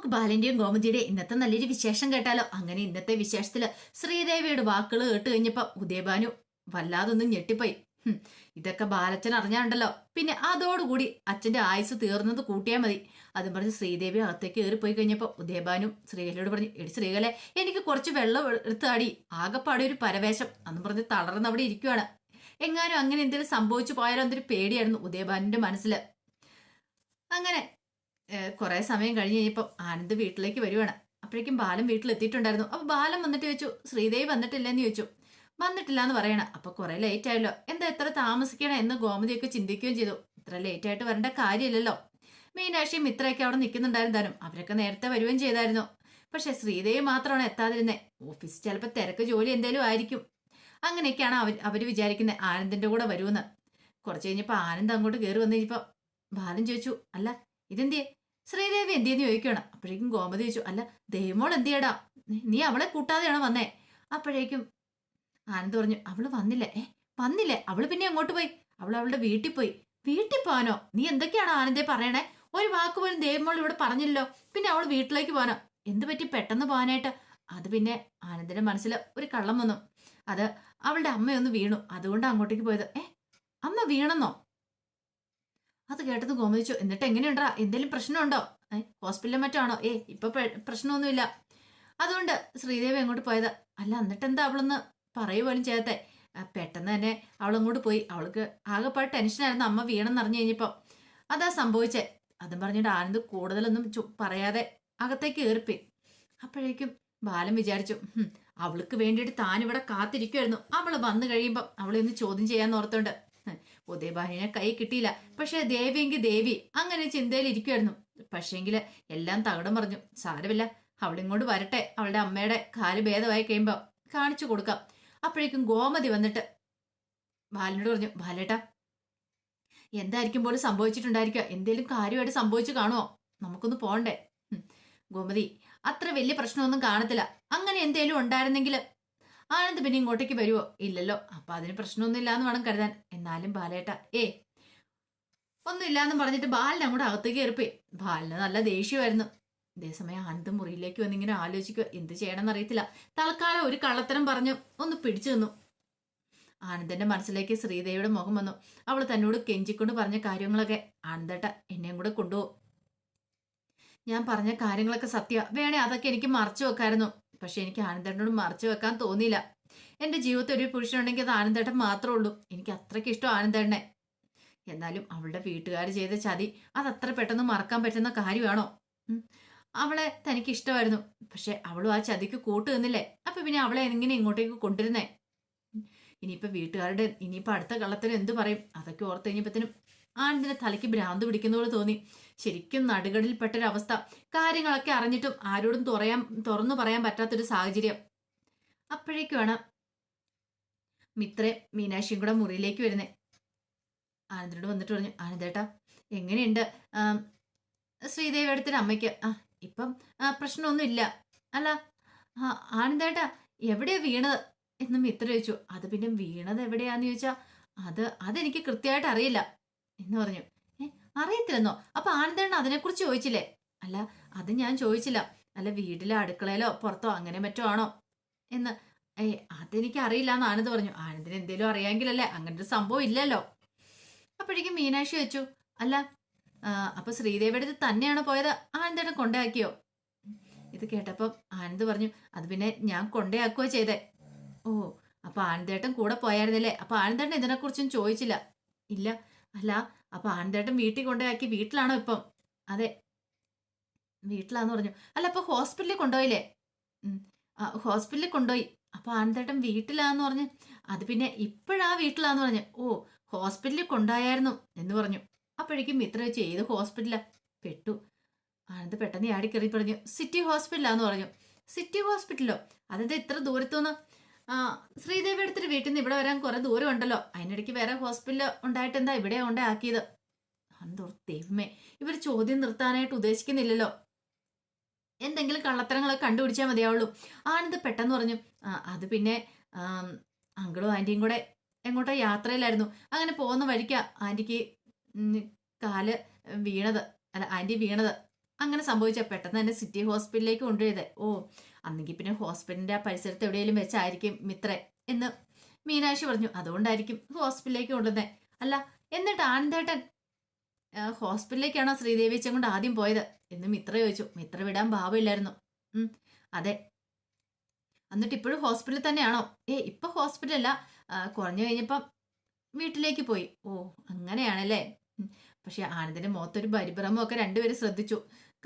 നമുക്ക് ബാലന്റെയും ഗോമതിയുടെ ഇന്നത്തെ നല്ലൊരു വിശേഷം കേട്ടാലോ? അങ്ങനെ ഇന്നത്തെ വിശേഷത്തിൽ ശ്രീദേവിയുടെ വാക്കുകൾ കേട്ട് കഴിഞ്ഞപ്പോ ഉദയഭാനു വല്ലാതൊന്നും ഞെട്ടിപ്പോയി. ഇതൊക്കെ ബാലച്ചൻ അറിഞ്ഞാണ്ടല്ലോ. പിന്നെ അതോടുകൂടി അച്ഛന്റെ ആയുസ് തീർന്നത് കൂട്ടിയാൽ മതി. അതും പറഞ്ഞ് ശ്രീദേവി അകത്തേക്ക് പോയി കഴിഞ്ഞപ്പോ ഉദയഭാനു ശ്രീകലയോട് പറഞ്ഞു എടി ശ്രീകലെ എനിക്ക് കുറച്ച് വെള്ളം എടുത്താടി. ആകെപ്പാടി ഒരു പരവേശം. അന്ന് പറഞ്ഞ് തളർന്ന് അവിടെ ഇരിക്കുവാണ്. എങ്ങാനും അങ്ങനെ എന്തെങ്കിലും സംഭവിച്ചു പോയാലോ എന്തൊരു പേടിയായിരുന്നു ഉദയഭാനുവിന്റെ മനസ്സിൽ അങ്ങനെ കുറെ സമയം കഴിഞ്ഞ് കഴിഞ്ഞപ്പോൾ ആനന്ദ് വീട്ടിലേക്ക് വരുവാണ്. അപ്പോഴേക്കും ബാലൻ വീട്ടിലെത്തിയിട്ടുണ്ടായിരുന്നു. അപ്പൊ ബാലൻ വന്നിട്ട് ചോദിച്ചു ശ്രീദേവി വന്നിട്ടില്ലെന്ന് ചോദിച്ചു. വന്നിട്ടില്ല എന്ന് പറയണ. അപ്പൊ കുറെ ലേറ്റ് ആയല്ലോ. എന്താ എത്ര താമസിക്കണം? എന്ന് ഗോമതിയൊക്കെ ചിന്തിക്കുകയും ചെയ്തു. ഇത്ര ലേറ്റ് ആയിട്ട് വരേണ്ട കാര്യമില്ലല്ലോ. മീനാക്ഷിയും മിത്രയൊക്കെ അവിടെ നിൽക്കുന്നുണ്ടായിരുന്നാലും അവരൊക്കെ നേരത്തെ വരുകയും ചെയ്തായിരുന്നു. പക്ഷെ ശ്രീദേവി മാത്രമാണ് എത്താതിരുന്നത് ഓഫീസ് ചിലപ്പോൾ തിരക്ക് ജോലി എന്തേലും ആയിരിക്കും. അങ്ങനെയൊക്കെയാണ് അവർ അവർ വിചാരിക്കുന്നത് ആനന്ദിന്റെ കൂടെ വരുമെന്ന്. കുറച്ച് കഴിഞ്ഞപ്പോൾ ആനന്ദ് അങ്ങോട്ട് കയറി വന്നു ബാലൻ ചോദിച്ചു അല്ല ഇതെന്തിയെ? ശ്രീദേവി എന്തിയെന്ന് ചോദിക്കണം അപ്പോഴേക്കും ഗോമതി ചോദിച്ചു അല്ല ദേവമോൾ എന്തിയടാ നീ അവളെ കൂട്ടാതെയാണ് വന്നേ? അപ്പോഴേക്കും ആനന്ദ് പറഞ്ഞു അവൾ വന്നില്ല. ഏ വന്നില്ലേ. അവൾ പിന്നെ അങ്ങോട്ട് പോയി? അവൾ അവളുടെ വീട്ടിൽ പോയി. വീട്ടിൽ പോകാനോ നീ എന്തൊക്കെയാണോ ആനന്ദേ പറയണേ? ഒരു വാക്ക് പോലും ദേവമോൾ ഇവിടെ പറഞ്ഞില്ലല്ലോ. പിന്നെ അവൾ വീട്ടിലേക്ക് പോകാനോ എന്ത് പറ്റി? പെട്ടെന്ന് പോകാനായിട്ട് അത് പിന്നെ ആനന്ദിന്റെ മനസ്സിൽ ഒരു കള്ളം വന്നു. അത് അവളുടെ അമ്മയൊന്ന് വീണു. അതുകൊണ്ട് അങ്ങോട്ടേക്ക് പോയത്. ഏ അമ്മ വീണെന്നോ? അത് കേട്ടത് ഗോമതിച്ചു എന്നിട്ട് എങ്ങനെയുണ്ടാ? എന്തെങ്കിലും പ്രശ്നമുണ്ടോ? ഹോസ്പിറ്റലിൽ മറ്റാണോ? ഏ ഇപ്പൊ പ്ര- പ്രശ്നമൊന്നുമില്ല. അതുകൊണ്ട് ശ്രീദേവി അങ്ങോട്ട് പോയത് അല്ല എന്നിട്ട് എന്താ അവളൊന്ന് പറയുക പോലും ചെയ്യാത്തെ? പെട്ടെന്ന് തന്നെ അവൾ അങ്ങോട്ട് പോയി. അവൾക്ക് ആകെപ്പാട് ടെൻഷനായിരുന്നു അമ്മ വീണെന്ന് അറിഞ്ഞു കഴിഞ്ഞപ്പോ. അതാ സംഭവിച്ചേ. അതും പറഞ്ഞിട്ട് ആനന്ദ് കൂടുതലൊന്നും പറയാതെ അകത്തേക്ക് ഏർപ്പി അപ്പോഴേക്കും ബാലൻ വിചാരിച്ചു അവൾക്ക് വേണ്ടിയിട്ട് താൻ ഇവിടെ കാത്തിരിക്കുമായിരുന്നു അവൾ വന്നു കഴിയുമ്പോൾ അവളെ ഒന്ന് ചോദ്യം ചെയ്യാൻ ഓർത്തോണ്ട് ഹ്, ഉദയഭാനുവിനെ കൈ കിട്ടിയില്ല. പക്ഷെ ദേവിയെങ്കിൽ ദേവി. അങ്ങനെ ചിന്തയിൽ ഇരിക്കുമായിരുന്നു പക്ഷേങ്കിൽ എല്ലാം തകടം പറഞ്ഞു സാരമില്ല. അവളിങ്ങോട്ട് വരട്ടെ. അവളുടെ അമ്മയുടെ കാൽ ഭേദമായി കഴിയുമ്പോ കാണിച്ചു കൊടുക്കാം. അപ്പോഴേക്കും ഗോമതി വന്നിട്ട് ബാലനോട് പറഞ്ഞു ബാലേട്ടാ എന്തായിരിക്കും പോലും സംഭവിച്ചിട്ടുണ്ടായിരിക്കുക? എന്തേലും കാര്യമായിട്ട് സംഭവിച്ചു കാണുമോ നമുക്കൊന്ന് പോണ്ടേ. ഗോമതി അത്ര വലിയ പ്രശ്നമൊന്നും കാണത്തില്ല. അങ്ങനെ എന്തേലും ഉണ്ടായിരുന്നെങ്കിൽ ആനന്ദ് പിന്നെ ഇങ്ങോട്ടേക്ക് വരുമോ ഇല്ലല്ലോ. അപ്പൊ അതിന് പ്രശ്നമൊന്നും എന്ന് വേണം കരുതാൻ. എന്നാലും ബാലേട്ട ഏ ഒന്നും ഇല്ലാന്ന് പറഞ്ഞിട്ട് ബാലിനെ അങ്ങോട്ട് അകത്തേക്ക് കയറിപ്പോയി. ബാലിന് നല്ല ദേഷ്യമായിരുന്നു. അതേസമയം ആനന്ദ് മുറിയിലേക്ക് വന്നിങ്ങനെ ആലോചിക്കുക എന്ത് ചെയ്യണമെന്ന് അറിയത്തില്ല. തൽക്കാലം ഒരു കള്ളത്തരം പറഞ്ഞു ഒന്ന് പിടിച്ചു നിന്നു. ആനന്ദന്റെ മനസ്സിലേക്ക് ശ്രീദേവിയുടെ മുഖം വന്നു. അവൾ തന്നോട് കെഞ്ചിക്കൊണ്ട് പറഞ്ഞ കാര്യങ്ങളൊക്കെ ആനന്ദേട്ട എന്നെയും കൂടെ കൊണ്ടുപോകും ഞാൻ പറഞ്ഞ കാര്യങ്ങളൊക്കെ സത്യ. വേണേ അതൊക്കെ എനിക്ക് മറച്ചു വെക്കായിരുന്നു. പക്ഷെ എനിക്ക് ആനന്ദേട്ടനോട് മറച്ചു വെക്കാൻ തോന്നിയില്ല. എന്റെ ജീവിതത്തിൽ ഒരു പുരുഷനുണ്ടെങ്കിൽ അത് ആനന്ദേട്ടൻ മാത്രമേ ഉള്ളൂ. എനിക്ക് അത്രയ്ക്ക് ഇഷ്ടം ആനന്ദേട്ടനെ. എന്നാലും അവളുടെ വീട്ടുകാർ ചെയ്ത ചതി അത് അത്ര പെട്ടെന്ന് മറക്കാൻ പറ്റുന്ന കാര്യമാണോ? അവളെ തനിക്ക് ഇഷ്ടമായിരുന്നു. പക്ഷെ അവളും ആ ചതിക്ക് കൂട്ടു നിന്നില്ലേ? അപ്പൊ പിന്നെ അവളെ എങ്ങനെ ഇങ്ങോട്ടേക്ക് കൊണ്ടുവരുന്നേ? ഇനിയിപ്പൊ വീട്ടുകാരുടെ ഇനിയിപ്പൊ അടുത്ത കള്ളത്തിന് എന്തു പറയും? അതൊക്കെ ഓർത്ത് കഴിഞ്ഞപ്പത്തിനും ആനന്ദിന്റെ തലയ്ക്ക് ഭ്രാന്ത് പിടിക്കുന്ന പോലെ തോന്നി. ശരിക്കും നടുകടലിൽപ്പെട്ടൊരവസ്ഥ. കാര്യങ്ങളൊക്കെ അറിഞ്ഞിട്ടും ആരോടും തുറയാൻ തുറന്നു പറയാൻ പറ്റാത്തൊരു സാഹചര്യം. അപ്പോഴേക്കുമാണ് മിത്രേ മീനാക്ഷിയും കൂടെ മുറിയിലേക്ക് വരുന്നേ. ആനന്ദിനോട് വന്നിട്ട് പറഞ്ഞു ആനന്ദേട്ടാ എങ്ങനെയുണ്ട്? അടുത്തൊരു അമ്മയ്ക്ക്. ആ ഇപ്പം പ്രശ്നമൊന്നുമില്ല. അല്ല ആനന്ദേട്ടാ എവിടെയാ വീണത്? എന്ന് മിത്ര ചോദിച്ചു. അത് പിന്നെ വീണത് എവിടെയാന്ന് ചോദിച്ചാ അത് അതെനിക്ക് കൃത്യമായിട്ട് അറിയില്ല. എന്ന് പറഞ്ഞു. ഏ അറിയത്തില്ലെന്നോ? അപ്പൊ ആനന്ദേണ്ണ അതിനെക്കുറിച്ച് ചോദിച്ചില്ലേ? അല്ല അത് ഞാൻ ചോദിച്ചില്ല. അല്ല വീട്ടിലെ അടുക്കളയിലോ പുറത്തോ അങ്ങനെ മറ്റോ ആണോ? എന്ന് ഏ അതെനിക്ക് അറിയില്ല എന്ന് ആനന്ദ് പറഞ്ഞു. ആനന്ദിന് എന്തേലും അറിയാമെങ്കിലല്ലേ? അങ്ങനെ ഒരു സംഭവം ഇല്ലല്ലോ. അപ്പോഴേക്കും മീനാക്ഷി വെച്ചു അല്ല അപ്പൊ ശ്രീദേവിയുടെ അടുത്ത് തന്നെയാണ് പോയത്? ആനന്ദേട്ടൻ കൊണ്ടയാക്കിയോ? ഇത് കേട്ടപ്പം ആനന്ദ് പറഞ്ഞു. അത് പിന്നെ ഞാൻ കൊണ്ടയാക്കുക ചെയ്തേ. ഓ അപ്പൊ ആനന്ദേട്ടൻ കൂടെ പോയായിരുന്നില്ലേ? അപ്പൊ ആനന്ദേട്ടൻ ഇതിനെക്കുറിച്ചും ചോദിച്ചില്ല. ഇല്ല അല്ല അപ്പൊ ആനന്ദേട്ടൻ വീട്ടിൽ കൊണ്ടുപോയി വീട്ടിലാണോ ഇപ്പം? അതെ. വീട്ടിലാന്ന് പറഞ്ഞു. അല്ല അപ്പൊ ഹോസ്പിറ്റലിൽ കൊണ്ടുപോയില്ലേ? ഹോസ്പിറ്റലിൽ കൊണ്ടുപോയി. അപ്പൊ ആനന്ദേട്ടൻ വീട്ടിലാന്ന് പറഞ്ഞു. അത് പിന്നെ ഇപ്പോഴാ വീട്ടിലാന്ന് പറഞ്ഞു. ഓ ഹോസ്പിറ്റലിൽ കൊണ്ടുപോയായിരുന്നു എന്ന് പറഞ്ഞു. അപ്പോഴേക്കും മിത്ര വെച്ച് ഏത് ഹോസ്പിറ്റലാ? പെട്ടു. ആനന്ദ് പെട്ടെന്ന് ആടി കയറി പറഞ്ഞു സിറ്റി ഹോസ്പിറ്റലാന്ന് പറഞ്ഞു. സിറ്റി ഹോസ്പിറ്റലോ? അതെന്താ ഇത്ര ദൂരത്തുനിന്ന് ശ്രീദേവി എടുത്തിട്ട് വീട്ടിൽ നിന്ന് ഇവിടെ വരാൻ കുറെ ദൂരം ഉണ്ടല്ലോ. അതിനിടയ്ക്ക് വേറെ ഹോസ്പിറ്റലിൽ ഉണ്ടായിട്ട് എന്താ ഇവിടെ കൊണ്ടേ ആക്കിയത്? എന്തോ ദൈവമേ ഇവർ ചോദ്യം നിർത്താനായിട്ട് ഉദ്ദേശിക്കുന്നില്ലല്ലോ. എന്തെങ്കിലും കള്ളത്തരങ്ങളൊക്കെ കണ്ടുപിടിച്ചാൽ മതിയാവുള്ളൂ. ആനന്ദ് പെട്ടെന്ന് പറഞ്ഞു. അത് പിന്നെ അങ്കിളും ആന്റിയും കൂടെ എങ്ങോട്ടോ യാത്രയിലായിരുന്നു. അങ്ങനെ പോകുന്ന വഴിക്കാ ആന്റിക്ക് ഉം, കാൽ വീണത്. അല്ല ആന്റി വീണത്. അങ്ങനെ സംഭവിച്ച പെട്ടെന്ന് തന്നെ സിറ്റി ഹോസ്പിറ്റലിലേക്ക് കൊണ്ടുപോയത് ഓ അന്നെങ്കിൽ പിന്നെ ഹോസ്പിറ്റലിന്റെ ആ പരിസരത്ത് എവിടെയെങ്കിലും വെച്ചായിരിക്കും മിത്ര എന്ന് മീനാക്ഷി പറഞ്ഞു. അതുകൊണ്ടായിരിക്കും ഹോസ്പിറ്റലിലേക്ക് കൊണ്ടുവന്നേ അല്ല എന്നിട്ട് ആനന്ദേട്ടൻ ഹോസ്പിറ്റലിലേക്കാണോ ശ്രീദേവി അച്ഛൻ കൊണ്ട് ആദ്യം പോയത്? എന്ന് മിത്ര ചോദിച്ചു. മിത്ര വിടാൻ ഭാവമില്ലായിരുന്നു അതെ. എന്നിട്ട് ഇപ്പോഴും ഹോസ്പിറ്റലിൽ തന്നെയാണോ? ഏ ഇപ്പൊ ഹോസ്പിറ്റലല്ല. കുറഞ്ഞു കഴിഞ്ഞപ്പം വീട്ടിലേക്ക് പോയി. ഓ അങ്ങനെയാണല്ലേ. പക്ഷെ ആനന്ദിന്റെ മുഖത്തൊരു പരിഭ്രമം ഒക്കെ രണ്ടുപേരും ശ്രദ്ധിച്ചു.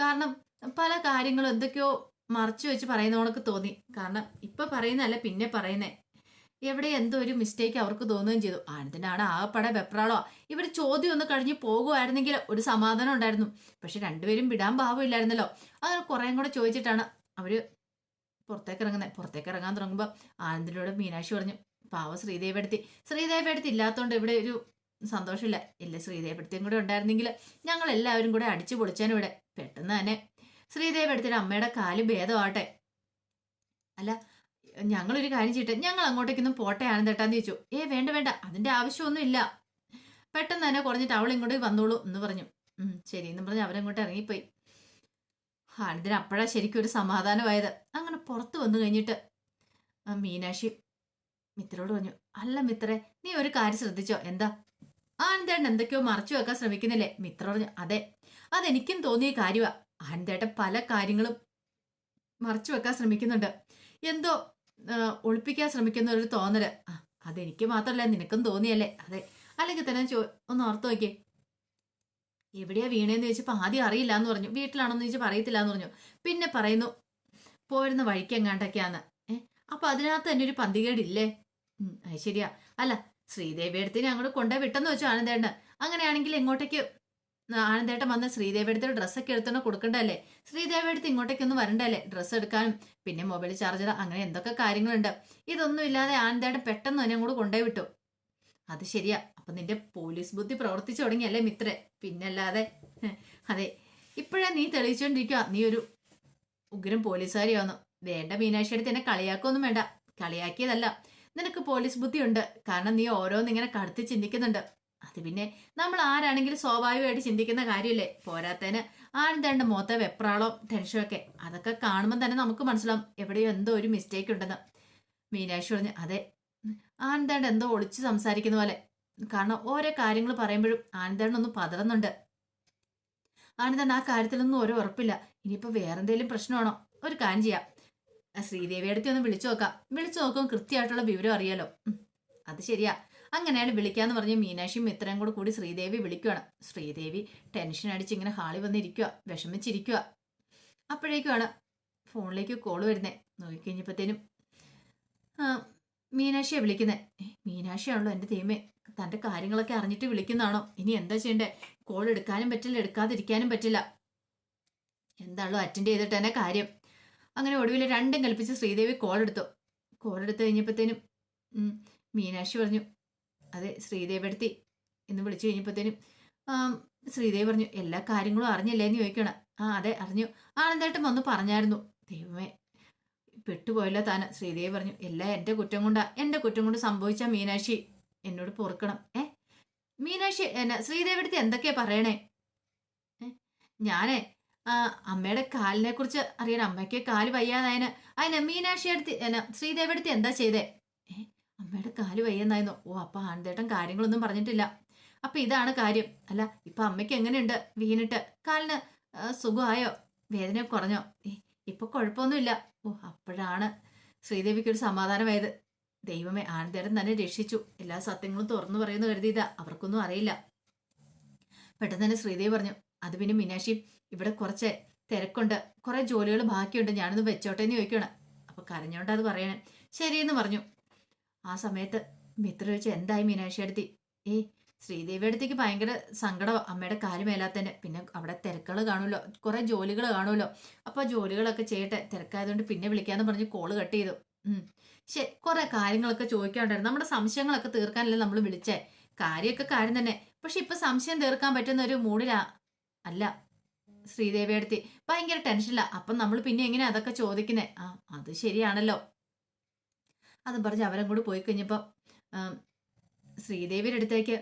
കാരണം പല കാര്യങ്ങളും എന്തൊക്കെയോ മറച്ചു വെച്ച് പറയുന്നവണക്ക് തോന്നി. കാരണം ഇപ്പൊ പറയുന്നതല്ല പിന്നെ പറയുന്നേ. എവിടെ എന്തോ ഒരു മിസ്റ്റേക്ക് അവർക്ക് തോന്നുകയും ചെയ്തു. ആനന്ദിനാണ് ആകെപ്പാടെ വെപ്രാളോ ഇവർ ചോദ്യം ഒന്ന് കഴിഞ്ഞ് പോകുമായിരുന്നെങ്കിൽ ഒരു സമാധാനം ഉണ്ടായിരുന്നു. പക്ഷെ രണ്ടുപേരും വിടാൻ ഭാവമില്ലായിരുന്നല്ലോ അങ്ങനെ കുറേ കൂടെ ചോദിച്ചിട്ടാണ് അവർ പുറത്തേക്ക് ഇറങ്ങുന്നത് പുറത്തേക്ക് ഇറങ്ങാൻ തുടങ്ങുമ്പോൾ ആനന്ദിനോട് മീനാക്ഷി പറഞ്ഞു പാവ ശ്രീദേവെടുത്തി ശ്രീദേവെടുത്തി ഇല്ലാത്തതുകൊണ്ട് ഇവിടെ ഒരു സന്തോഷമില്ല. ഇല്ല ശ്രീദേവെടുത്തിയും കൂടെ ഉണ്ടായിരുന്നെങ്കിൽ ഞങ്ങൾ എല്ലാവരും കൂടെ അടിച്ചു പൊളിച്ചാനും ഇവിടെ. പെട്ടെന്ന് തന്നെ ശ്രീദേവെടുത്തിയുടെ അമ്മയുടെ കാൽ ഭേദമാട്ടെ അല്ല ഞങ്ങളൊരു കാര്യം ചെയ്യട്ടെ. ഞങ്ങൾ അങ്ങോട്ടേക്കൊന്നും പോട്ടെ ആനന്ദേട്ടാന്ന് ചോദിച്ചു. ഏ വേണ്ട വേണ്ട. അതിന്റെ ആവശ്യമൊന്നും ഇല്ല പെട്ടെന്ന് തന്നെ കുറഞ്ഞിട്ട് അവൾ ഇങ്ങോട്ട് വന്നോളൂ എന്ന് പറഞ്ഞു. ശരി എന്ന് പറഞ്ഞ് അവരങ്ങോട്ട് ഇറങ്ങിപ്പോയി. ആനന്ദിന് അപ്പോഴാ ശരിക്കും ഒരു സമാധാനമായത്. അങ്ങനെ പുറത്ത് വന്നു കഴിഞ്ഞിട്ട് മീനാക്ഷി മിത്രോട് പറഞ്ഞു അല്ല മിത്രേ നീ ഒരു കാര്യം ശ്രദ്ധിച്ചോ? എന്താ? ആനന്ദേട്ടൻ എന്തൊക്കെയോ മറച്ചു വെക്കാൻ ശ്രമിക്കുന്നില്ലേ? മിത്ര പറഞ്ഞു അതെ അതെനിക്കും തോന്നിയ കാര്യമാ ആനന്ദേട്ടൻ പല കാര്യങ്ങളും മറച്ചു വെക്കാൻ ശ്രമിക്കുന്നുണ്ട്. എന്തോ ഒളിപ്പിക്കാൻ ശ്രമിക്കുന്ന ഒരു തോന്നൽ. അതെനിക്ക് മാത്രമല്ല നിനക്കും തോന്നിയല്ലേ? അതെ അല്ലെങ്കിൽ തന്നെ ചോ ഒന്ന് ഓർത്ത് നോക്കിയേ. എവിടെയാ വീണേന്ന് ചോദിച്ചപ്പോൾ ആദ്യം അറിയില്ല എന്ന് പറഞ്ഞു. വീട്ടിലാണെന്ന് ചോദിച്ചപ്പോൾ അറിയത്തില്ല എന്ന് പറഞ്ഞു. പിന്നെ പറയുന്നു പോരുന്ന വഴിക്ക് എങ്ങാണ്ടൊക്കെയാന്ന് ഏഹ് അപ്പൊ അതിനകത്ത് തന്നെ ഒരു പന്തികേടില്ലേ? അത് ശരിയാ. അല്ല ശ്രീദേവി അടുത്തിനെ അങ്ങോട്ട് കൊണ്ടേ വിട്ടെന്ന് വെച്ചു ആനന്ദേട്ടന്. അങ്ങനെയാണെങ്കിൽ ഇങ്ങോട്ടേക്ക് ആനന്ദേട്ടൻ വന്ന് ശ്രീദേവി അടുത്ത് ഡ്രസ്സൊക്കെ എടുത്തോണ്ട് കൊടുക്കണ്ടല്ലേ? ശ്രീദേവി അടുത്ത് ഇങ്ങോട്ടേക്കൊന്നും വരണ്ടല്ലേ? ഡ്രസ്സ് എടുക്കാനും പിന്നെ മൊബൈൽ ചാർജർ അങ്ങനെ എന്തൊക്കെ കാര്യങ്ങളുണ്ട്. ഇതൊന്നും ഇല്ലാതെ ആനന്ദേട്ടൻ പെട്ടെന്ന് തന്നെ അങ്ങോട്ട് കൊണ്ടുപോയി വിട്ടു. അത് ശരിയാ. അപ്പൊ നിന്റെ പോലീസ് ബുദ്ധി പ്രവർത്തിച്ചു തുടങ്ങിയല്ലേ മിത്രേ? പിന്നല്ലാതെ അതെ. ഇപ്പോഴാ നീ തെളിയിച്ചോണ്ടിരിക്കുക നീ ഒരു ഉഗ്രം പോലീസുകാരിയാന്നു വേണ്ട മീനാക്ഷി അടുത്ത് എന്നെ കളിയാക്കൊന്നും വേണ്ട. കളിയാക്കിയതല്ല. നിനക്ക് പോലീസ് ബുദ്ധിയുണ്ട് കാരണം നീ ഓരോന്ന് ഇങ്ങനെ കടത്തി ചിന്തിക്കുന്നുണ്ട്. അത് പിന്നെ നമ്മൾ ആരാണെങ്കിലും സ്വാഭാവികമായിട്ട് ചിന്തിക്കുന്ന കാര്യമല്ലേ പോരാത്തതിന് ആനന്ദേണ്ട മുഖത്തെ വെപ്രാളോ ടെൻഷനോ ഒക്കെ. അതൊക്കെ കാണുമ്പോൾ തന്നെ നമുക്ക് മനസ്സിലാവും എവിടെയോ എന്തോ ഒരു മിസ്റ്റേക്ക് ഉണ്ടെന്ന്. മീനാക്ഷി പറഞ്ഞു അതെ. ആനന്ദേണ്ട എന്തോ ഒളിച്ച് സംസാരിക്കുന്ന പോലെ. കാരണം ഓരോ കാര്യങ്ങൾ പറയുമ്പോഴും ആനന്ദേണ്ട ഒന്ന് പതറുന്നുണ്ട്. ആനന്ദേണ്ട ആ കാര്യത്തിലൊന്നും ഒരു ഉറപ്പില്ല. ഇനിയിപ്പോൾ വേറെന്തെങ്കിലും പ്രശ്നമാണോ ഒരു കാര്യം ചെയ്യാം. ശ്രീദേവി അടുത്ത് ഒന്ന് വിളിച്ചു നോക്കാം. വിളിച്ചു നോക്കും കൃത്യമായിട്ടുള്ള വിവരം അറിയാലോ. അത് ശരിയാ. അങ്ങനെയാണ് വിളിക്കാന്ന് പറഞ്ഞ് മീനാക്ഷിയും മിത്രയും കൂടെ കൂടി ശ്രീദേവി വിളിക്കുവാണ്. ശ്രീദേവി ടെൻഷൻ അടിച്ച് ഇങ്ങനെ ഹാളി വന്നിരിക്കുക വിഷമിച്ചിരിക്കുക അപ്പോഴേക്കുമാണ് ഫോണിലേക്ക് കോൾ വരുന്നത് നോക്കിക്കഴിഞ്ഞപ്പോഴത്തേനും മീനാക്ഷിയെ വിളിക്കുന്നേ. ഏ, മീനാക്ഷിയാണല്ലോ എന്റെ തീമേ തന്റെ കാര്യങ്ങളൊക്കെ അറിഞ്ഞിട്ട് വിളിക്കുന്നതാണോ? ഇനി എന്താ ചെയ്യണ്ടേ? കോൾ എടുക്കാനും പറ്റില്ല എടുക്കാതിരിക്കാനും പറ്റില്ല. എന്താണല്ലോ അറ്റൻഡ് ചെയ്തിട്ട് തന്നെ കാര്യം? അങ്ങനെ ഒടുവിൽ രണ്ടും കൽപ്പിച്ച് ശ്രീദേവി കോൾ എടുത്തു. കോൾ എടുത്തു കഴിഞ്ഞപ്പോഴത്തേനും മീനാക്ഷി പറഞ്ഞു അതെ ശ്രീദേവി എടുത്തി എന്ന് വിളിച്ചു കഴിഞ്ഞപ്പോഴത്തേനും ശ്രീദേവി പറഞ്ഞു എല്ലാ കാര്യങ്ങളും അറിഞ്ഞില്ലേ? എന്ന് ചോദിക്കണം ആ അതെ അറിഞ്ഞു. ആനന്ദേട്ടൻ വന്ന് പറഞ്ഞായിരുന്നു. ദൈവമേ പെട്ടുപോയല്ലോ താന ശ്രീദേവി പറഞ്ഞു. എല്ലാം എന്റെ കുറ്റം കൊണ്ടാ എന്റെ കുറ്റം കൊണ്ട് സംഭവിച്ച മീനാക്ഷി. എന്നോട് പൊറുക്കണം. ഏ? മീനാക്ഷി എന്നാ ശ്രീദേവി എടുത്ത് എന്തൊക്കെയാ പറയണേ? ഞാനേ അമ്മയുടെ കാലിനെ കുറിച്ച് അറിയണം. അമ്മയ്ക്ക് കാൽ വയ്യാതായതിന് അതിന് മീനാക്ഷി അടുത്ത് ശ്രീദേവി അടുത്ത് എന്താ ചെയ്തേ? അമ്മയുടെ കാൽ വയ്യെന്നായിരുന്നു. ഓ അപ്പൊ ആൺതേട്ടൻ കാര്യങ്ങളൊന്നും പറഞ്ഞിട്ടില്ല. അപ്പൊ ഇതാണ് കാര്യം. അല്ല ഇപ്പൊ അമ്മയ്ക്ക് എങ്ങനെയുണ്ട്? വീണിട്ട് കാലിന് സുഖമായോ? വേദന കുറഞ്ഞോ? ഇപ്പൊ കുഴപ്പമൊന്നുമില്ല. ഓ അപ്പോഴാണ് ശ്രീദേവിക്ക് ഒരു സമാധാനമായത്. ദൈവമേ ആനന്ദേട്ടൻ തന്നെ രക്ഷിച്ചു. എല്ലാ സത്യങ്ങളും തുറന്നു പറയുന്നു കരുതിയതാ. അവർക്കൊന്നും അറിയില്ല. പെട്ടെന്ന് തന്നെ ശ്രീദേവി പറഞ്ഞു അത് പിന്നെ മീനാക്ഷി ഇവിടെ കുറച്ച് തിരക്കുണ്ട്. കുറെ ജോലികൾ ബാക്കിയുണ്ട്. ഞാനൊന്ന് വെച്ചോട്ടെ എന്ന് ചോദിക്കണം അപ്പൊ കരഞ്ഞോണ്ട് അത് പറയണേ. ശരിയെന്ന് പറഞ്ഞു. ആ സമയത്ത് മിത്ര ചോദിച്ചു എന്തായി മീനാക്ഷി അടുത്തി? ഏ ശ്രീദേവി അടുത്തേക്ക് ഭയങ്കര സങ്കടം അമ്മയുടെ കാൽ മേലാത്തന്നെ പിന്നെ അവിടെ തിരക്കുകൾ കാണുമല്ലോ. കുറെ ജോലികൾ കാണുമല്ലോ. അപ്പൊ ജോലികളൊക്കെ ചെയ്യട്ടെ. തിരക്കായതുകൊണ്ട് പിന്നെ വിളിക്കാന്ന് പറഞ്ഞ് കോൾ കട്ട് ചെയ്തു. ഉം. ശരി കുറെ കാര്യങ്ങളൊക്കെ ചോദിക്കാണ്ടായിരുന്നു. നമ്മുടെ സംശയങ്ങളൊക്കെ തീർക്കാനല്ലേ നമ്മൾ വിളിച്ചേ? കാര്യമൊക്കെ കാര്യം തന്നെ. പക്ഷെ ഇപ്പൊ സംശയം തീർക്കാൻ പറ്റുന്ന ഒരു മൂഡിലാ അല്ല ശ്രീദേവി അടുത്ത് ഭയങ്കര ടെൻഷനില്ല അപ്പം നമ്മൾ പിന്നെ എങ്ങനെ അതൊക്കെ ചോദിക്കുന്നേ? ആ അത് ശരിയാണല്ലോ. അതും പറഞ്ഞ് അവരും കൂടി പോയി കഴിഞ്ഞപ്പോൾ ശ്രീദേവിയുടെ അടുത്തേക്ക്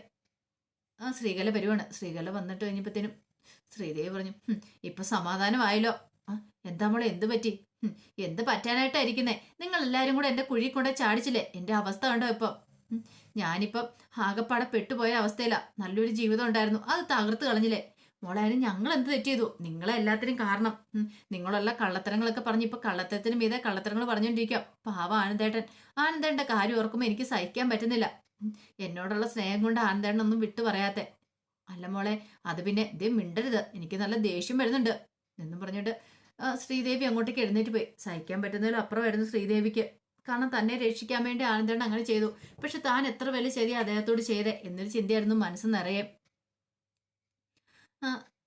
ആ ശ്രീകല വരുവാണ്. ശ്രീകല വന്നിട്ട് കഴിഞ്ഞപ്പോഴത്തേനും ശ്രീദേവി പറഞ്ഞു "ഹും, ഇപ്പൊ സമാധാനമായല്ലോ. എന്താ മോളെ എന്ത് പറ്റി? എന്ത് പറ്റാനായിട്ടായിരിക്കുന്നേ? നിങ്ങൾ എല്ലാവരും കൂടെ എന്റെ കുഴി കൊണ്ട് ചാടിച്ചില്ലേ? എന്റെ അവസ്ഥ ഉണ്ടോ ഇപ്പം? ഞാനിപ്പം ആകപ്പാടെ പെട്ടുപോയ അവസ്ഥയിലാ. നല്ലൊരു ജീവിതം ഉണ്ടായിരുന്നു. അത് തകർത്ത് കളഞ്ഞില്ലേ? മോളെ അതിന് ഞങ്ങൾ എന്ത് തെറ്റ് ചെയ്തു? നിങ്ങളെ എല്ലാത്തിനും കാരണം. നിങ്ങളെല്ലാം കള്ളത്തരങ്ങളൊക്കെ പറഞ്ഞ് ഇപ്പൊ കള്ളത്തരത്തിന് മീതെ കള്ളത്തരങ്ങൾ പറഞ്ഞുകൊണ്ടിരിക്കാം പാവ ആനന്ദേട്ടൻ. ആനന്ദേട്ടന്റെ കാര്യം ഓർക്കുമ്പോൾ എനിക്ക് സഹിക്കാൻ പറ്റുന്നില്ല. എന്നോടുള്ള സ്നേഹം കൊണ്ട് ആനന്ദേട്ടൻ ഒന്നും വിട്ടു പറയാത്തെ. അല്ല മോളെ അത് പിന്നെ ഇതേ മിണ്ടരുത്. എനിക്ക് നല്ല ദേഷ്യം വരുന്നുണ്ട്. എന്നും പറഞ്ഞിട്ട് ശ്രീദേവി അങ്ങോട്ടേക്ക് എഴുന്നേറ്റ് പോയി. സഹിക്കാൻ പറ്റുന്നതിലും അപ്പുറമായിരുന്നു ശ്രീദേവിക്ക്. കാരണം തന്നെ രക്ഷിക്കാൻ വേണ്ടി ആനന്ദേട്ടൻ അങ്ങനെ ചെയ്തു. പക്ഷെ താൻ എത്ര വലിയ ചെയ്തേ അദ്ദേഹത്തോട് ചെയ്തേ എന്നൊരു ചിന്തയായിരുന്നു മനസ്സ് നിറയെ.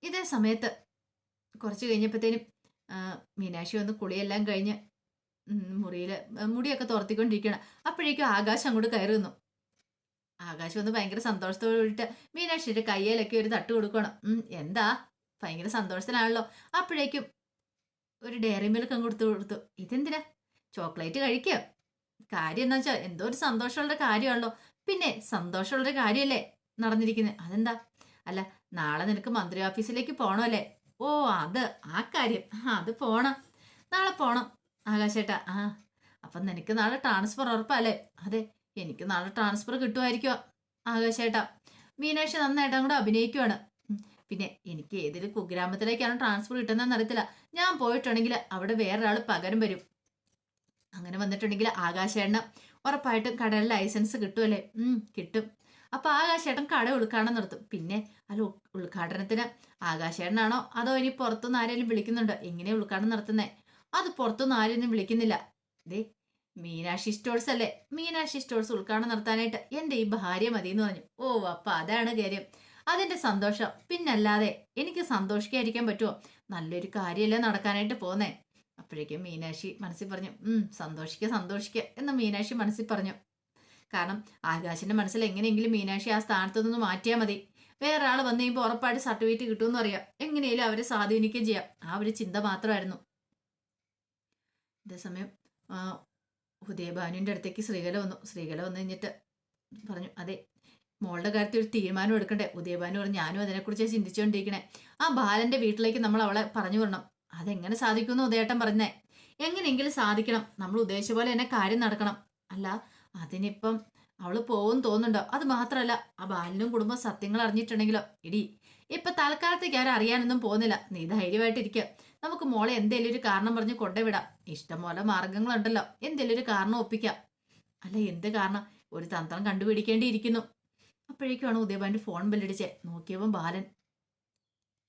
ഇതേ സമയത്ത്. കുറച്ച് കഴിഞ്ഞപ്പോഴത്തേനും മീനാക്ഷി വന്ന് കുളിയെല്ലാം കഴിഞ്ഞ് മുറിയിൽ മുടിയൊക്കെ തുറത്തിക്കൊണ്ടിരിക്കണം അപ്പോഴേക്കും ആകാശം അങ്ങോട്ട് കയറി വന്നു. ആകാശം വന്ന് ഭയങ്കര സന്തോഷത്തോട് കൂടിയിട്ട് മീനാക്ഷിയുടെ കയ്യിലൊക്കെ ഒരു തട്ട് കൊടുക്കണം എന്താ? ഭയങ്കര സന്തോഷത്തിലാണല്ലോ. അപ്പോഴേക്കും ഒരു ഡയറി മിൽക്ക് അങ്ങ് കൊടുത്തു കൊടുത്തു. ഇതെന്തിനാ? ചോക്ലേറ്റ് കഴിക്കുക കാര്യം എന്താ വെച്ചാൽ എന്തോ ഒരു സന്തോഷമുള്ള കാര്യമാണല്ലോ. പിന്നെ സന്തോഷമുള്ളൊരു കാര്യമല്ലേ നടന്നിരിക്കുന്നത് അതെന്താ? അല്ല നാളെ നിനക്ക് മന്ത്രി ഓഫീസിലേക്ക് പോകണമല്ലേ ഓ അത് ആ കാര്യം. അത് പോണം. നാളെ പോണം ആകാശേട്ടാ. ആ അപ്പം നിനക്ക് നാളെ ട്രാൻസ്ഫർ ഉറപ്പല്ലേ? അതെ എനിക്ക് നാളെ ട്രാൻസ്ഫർ കിട്ടുമായിരിക്കുമോ ആകാശേട്ടാ. മീനാക്ഷി നന്നായിട്ട് അങ്ങോട്ട് അഭിനയിക്കുവാണ്. പിന്നെ എനിക്ക് ഏതൊരു കുഗ്രാമത്തിലേക്കാണ് ട്രാൻസ്ഫർ കിട്ടുന്നതെന്ന് അറിയത്തില്ല. ഞാൻ പോയിട്ടുണ്ടെങ്കിൽ അവിടെ വേറൊരാൾ പകരം വരും. അങ്ങനെ വന്നിട്ടുണ്ടെങ്കിൽ ആകാശേണ്ണ ഉറപ്പായിട്ടും കടയിൽ ലൈസൻസ് കിട്ടുമല്ലേ? കിട്ടും. അപ്പൊ ആകാശേട്ടൻ കട ഉദ്ഘാടനം നടത്തും. പിന്നെ അല്ല ഉദ്ഘാടനത്തിന് ആകാശേട്ടനാണോ? അതോ ഇനി പുറത്തുനിന്ന് ആരെങ്കിലും വിളിക്കുന്നുണ്ടോ? എങ്ങനെ ഉദ്ഘാടനം നടത്തുന്നേ? അത് പുറത്തുനിന്ന് ആരെയൊന്നും വിളിക്കുന്നില്ല. ദേ മീനാക്ഷി സ്റ്റോഴ്സ് അല്ലേ? മീനാക്ഷി സ്റ്റോഴ്സ് ഉദ്ഘാടനം നടത്താനായിട്ട് എന്റെ ഈ ഭാര്യ മതി എന്ന് പറഞ്ഞു. ഓ അപ്പൊ അതാണ് കാര്യം. അതിന്റെ സന്തോഷം. പിന്നല്ലാതെ എനിക്ക് സന്തോഷിക്കാതിരിക്കാൻ പറ്റുമോ നല്ലൊരു കാര്യമല്ലേ നടക്കാനായിട്ട് പോന്നേ. അപ്പോഴേക്കും മീനാക്ഷി മനസ്സിൽ പറഞ്ഞു ഉം സന്തോഷിക്കുക സന്തോഷിക്കുക എന്ന് മീനാക്ഷി മനസ്സിൽ പറഞ്ഞു. കാരണം ആകാശിന്റെ മനസ്സിൽ എങ്ങനെയെങ്കിലും മീനാക്ഷി ആ സ്ഥാനത്തു നിന്ന് മാറ്റിയാൽ മതി. വേറെ ആൾ വന്നു കഴിയുമ്പോൾ ഉറപ്പായിട്ട് സർട്ടിഫിക്കറ്റ് കിട്ടുമെന്ന് അറിയാം. എങ്ങനെയാലും അവരെ സ്വാധീനിക്കുകയും ചെയ്യാം. ആ ഒരു ചിന്ത മാത്രമായിരുന്നു. അതേസമയം ഉദയഭാനുവിന്റെ അടുത്തേക്ക് ശ്രീകല വന്നു. ശ്രീകല വന്നു കഴിഞ്ഞിട്ട് പറഞ്ഞു അതെ മോളുടെ കാര്യത്തിൽ ഒരു തീരുമാനം എടുക്കണ്ടേ? ഉദയഭാനു പറഞ്ഞു ഞാനും അതിനെക്കുറിച്ച് ചിന്തിച്ചുകൊണ്ടിരിക്കണേ ആ ബാലന്റെ വീട്ടിലേക്ക് നമ്മൾ അവളെ പറഞ്ഞു വിടണം. അതെങ്ങനെ സാധിക്കുമെന്ന് ഉദയേട്ടൻ പറഞ്ഞേ. എങ്ങനെയെങ്കിലും സാധിക്കണം. നമ്മൾ ഉദ്ദേശിച്ച പോലെ തന്നെ കാര്യം നടക്കണം. അല്ല അതിനിപ്പം അവൾ പോകും തോന്നുന്നുണ്ടോ? അത് മാത്രമല്ല ആ ബാലിനും കുടുംബം സത്യങ്ങൾ അറിഞ്ഞിട്ടുണ്ടെങ്കിലോ? എടി ഇപ്പൊ തൽക്കാലത്തേക്ക് ആരും അറിയാനൊന്നും പോകുന്നില്ല. നീ ധൈര്യമായിട്ടിരിക്കുക നമുക്ക് മോളെ എന്തെങ്കിലും ഒരു കാരണം പറഞ്ഞ് കൊണ്ടുവിടാം. ഇഷ്ടം പോലെ മാർഗങ്ങളുണ്ടല്ലോ. എന്തെങ്കിലും ഒരു കാരണം ഒപ്പിക്കാം. അല്ല എന്ത് കാരണം? ഒരു തന്ത്രം കണ്ടുപിടിക്കേണ്ടിയിരിക്കുന്നു. അപ്പോഴേക്കുമാണ് ഉദയഭാന്റെ ഫോൺ ബെല്ലടിച്ചേ. നോക്കിയവൻ ബാലൻ.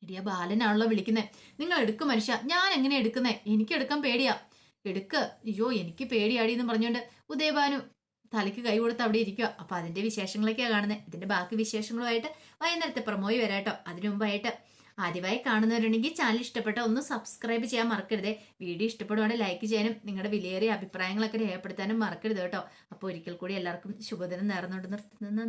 ഇടിയ ബാലനാണല്ലോ വിളിക്കുന്നേ. നിങ്ങൾ എടുക്ക് മനുഷ്യ. ഞാൻ എങ്ങനെ എടുക്കുന്നേ? എനിക്ക് എടുക്കാൻ പേടിയാ. എടുക്ക്. അയ്യോ എനിക്ക് പേടിയാടി എന്ന് പറഞ്ഞുകൊണ്ട് ഉദയഭാനു തലയ്ക്ക് കൈ കൊടുത്ത് അവിടെ ഇരിക്കുക. അപ്പൊ അതിന്റെ വിശേഷങ്ങളൊക്കെയാണ് കാണുന്നത് ഇതിന്റെ ബാക്കി വിശേഷങ്ങളുമായിട്ട് വൈകുന്നേരത്തെ പ്രമോയി വരാട്ടോ. അതിനു മുമ്പായിട്ട് ആദ്യമായി കാണുന്നവരുണ്ടെങ്കിൽ ചാനൽ ഇഷ്ടപ്പെട്ട ഒന്ന് സബ്സ്ക്രൈബ് ചെയ്യാൻ മറക്കരുതേ. വീഡിയോ ഇഷ്ടപ്പെടുവാണെങ്കിൽ ലൈക്ക് ചെയ്യാനും നിങ്ങളുടെ വിലയേറിയ അഭിപ്രായങ്ങളൊക്കെ രേഖപ്പെടുത്താനും മറക്കരുത് കേട്ടോ. അപ്പോൾ ഒരിക്കൽ കൂടി എല്ലാവർക്കും ശുഭദിനം നേർന്നുകൊണ്ട് നിർത്തുന്നു.